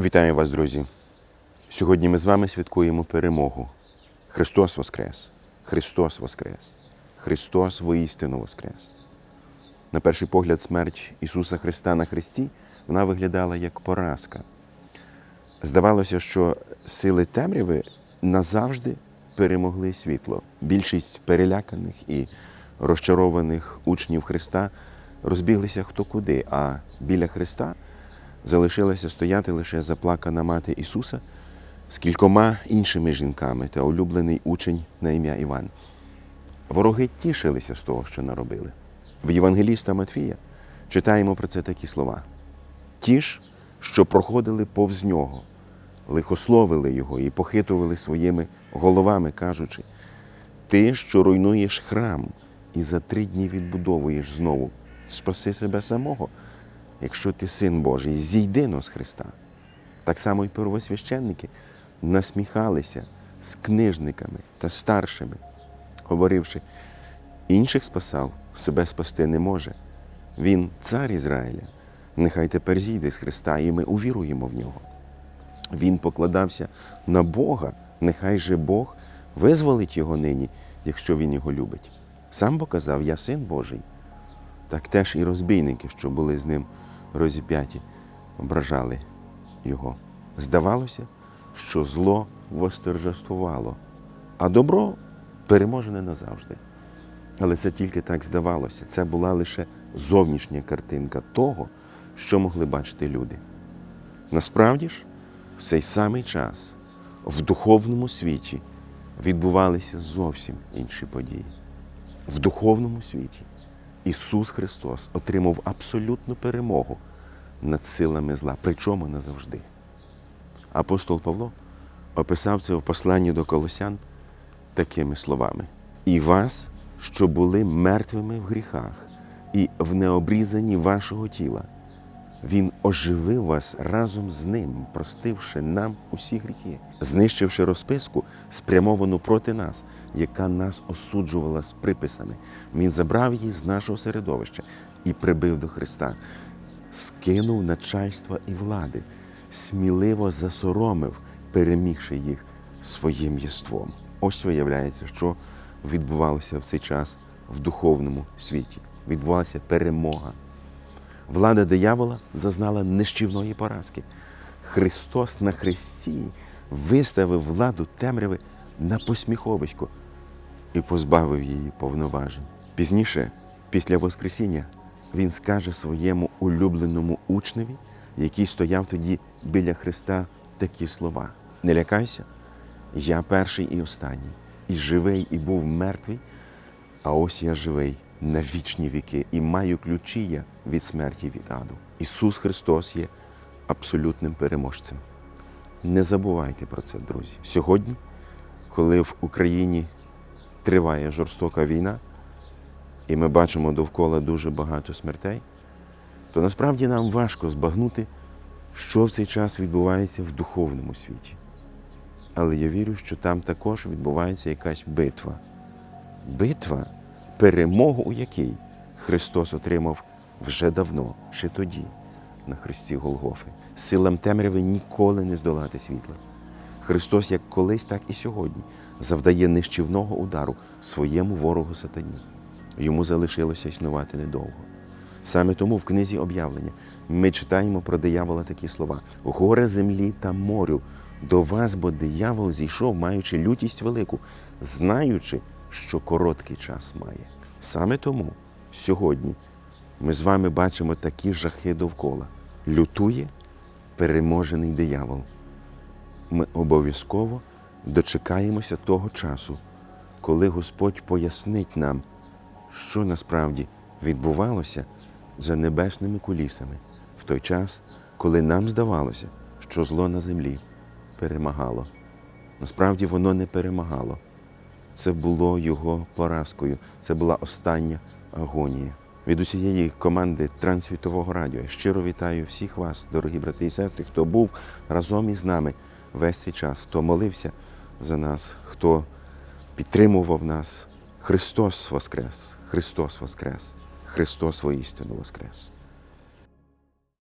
Вітаю вас, друзі! Сьогодні ми з вами святкуємо перемогу. Христос Воскрес! Христос Воскрес! Христос воістину Воскрес! На перший погляд, смерть Ісуса Христа на Христі вона виглядала як поразка. Здавалося, що сили темряви назавжди перемогли світло. Більшість переляканих і розчарованих учнів Христа розбіглися хто куди, а біля Христа залишилася стояти лише заплакана мати Ісуса з кількома іншими жінками та улюблений учень на ім'я Іван. Вороги тішилися з того, що наробили. В Євангеліста Матфія читаємо про це такі слова: ті ж, що проходили повз нього, лихословили його і похитували своїми головами, кажучи: Ти, що руйнуєш храм і за три дні відбудовуєш знову, спаси себе самого, якщо ти син Божий, зійди но з Христа. Так само і первосвященники насміхалися з книжниками та старшими, говоривши, інших спасав, себе спасти не може. Він цар Ізраїля. Нехай тепер зійде з Христа, і ми увіруємо в нього. Він покладався на Бога, нехай же Бог визволить його нині, якщо він його любить. Сам бо казав, я син Божий. Так теж і розбійники, що були з ним розіп'яті, ображали його. Здавалося, що зло восторжествувало, а добро переможене назавжди. Але це тільки так здавалося. Це була лише зовнішня картинка того, що могли бачити люди. Насправді ж, в цей самий час в духовному світі відбувалися зовсім інші події. В духовному світі Ісус Христос отримав абсолютну перемогу над силами зла, причому назавжди. Апостол Павло описав це в посланні до Колосян такими словами: І вас, що були мертвими в гріхах і в необрізанні вашого тіла, Він оживив вас разом з ним, простивши нам усі гріхи, знищивши розписку, спрямовану проти нас, яка нас осуджувала з приписами. Він забрав її з нашого середовища і прибив до Христа, скинув начальства і влади, сміливо засоромив, перемігши їх своїм єством. Ось виявляється, що відбувалося в цей час в духовному світі. Відбувалася перемога. Влада диявола зазнала нищівної поразки. Христос на хресті виставив владу темряви на посміховисько і позбавив її повноважень. Пізніше, після Воскресіння, він скаже своєму улюбленому учневі, який стояв тоді біля Христа, такі слова: Не лякайся, я перший і останній, і живий, і був мертвий, а ось я живий на вічні віки і маю ключі я від смерті від аду. Ісус Христос є абсолютним переможцем. Не забувайте про це, друзі. Сьогодні, коли в Україні триває жорстока війна, і ми бачимо довкола дуже багато смертей, то насправді нам важко збагнути, що в цей час відбувається в духовному світі. Але я вірю, що там також відбувається якась битва. Битва, перемогу у якій Христос отримав вже давно, ще тоді, на Христі Голгофи. Силам темряви ніколи не здолати світла. Христос, як колись, так і сьогодні, завдає нищівного удару своєму ворогу сатані. Йому залишилося існувати недовго. Саме тому в книзі об'явлення ми читаємо про диявола такі слова: горе землі та морю, до вас, бо диявол зійшов, маючи лютість велику, знаючи, що короткий час має. Саме тому сьогодні ми з вами бачимо такі жахи довкола. Лютує переможений диявол. Ми обов'язково дочекаємося того часу, коли Господь пояснить нам, що насправді відбувалося за небесними кулісами в той час, коли нам здавалося, що зло на землі перемагало. Насправді воно не перемагало. Це було його поразкою. Це була остання агонія. Від усієї команди Трансвітового радіо щиро вітаю всіх вас, дорогі брати і сестри, хто був разом із нами весь цей час, хто молився за нас, хто підтримував нас. Христос Воскрес! Христос Воскрес! Христос воістину Воскрес!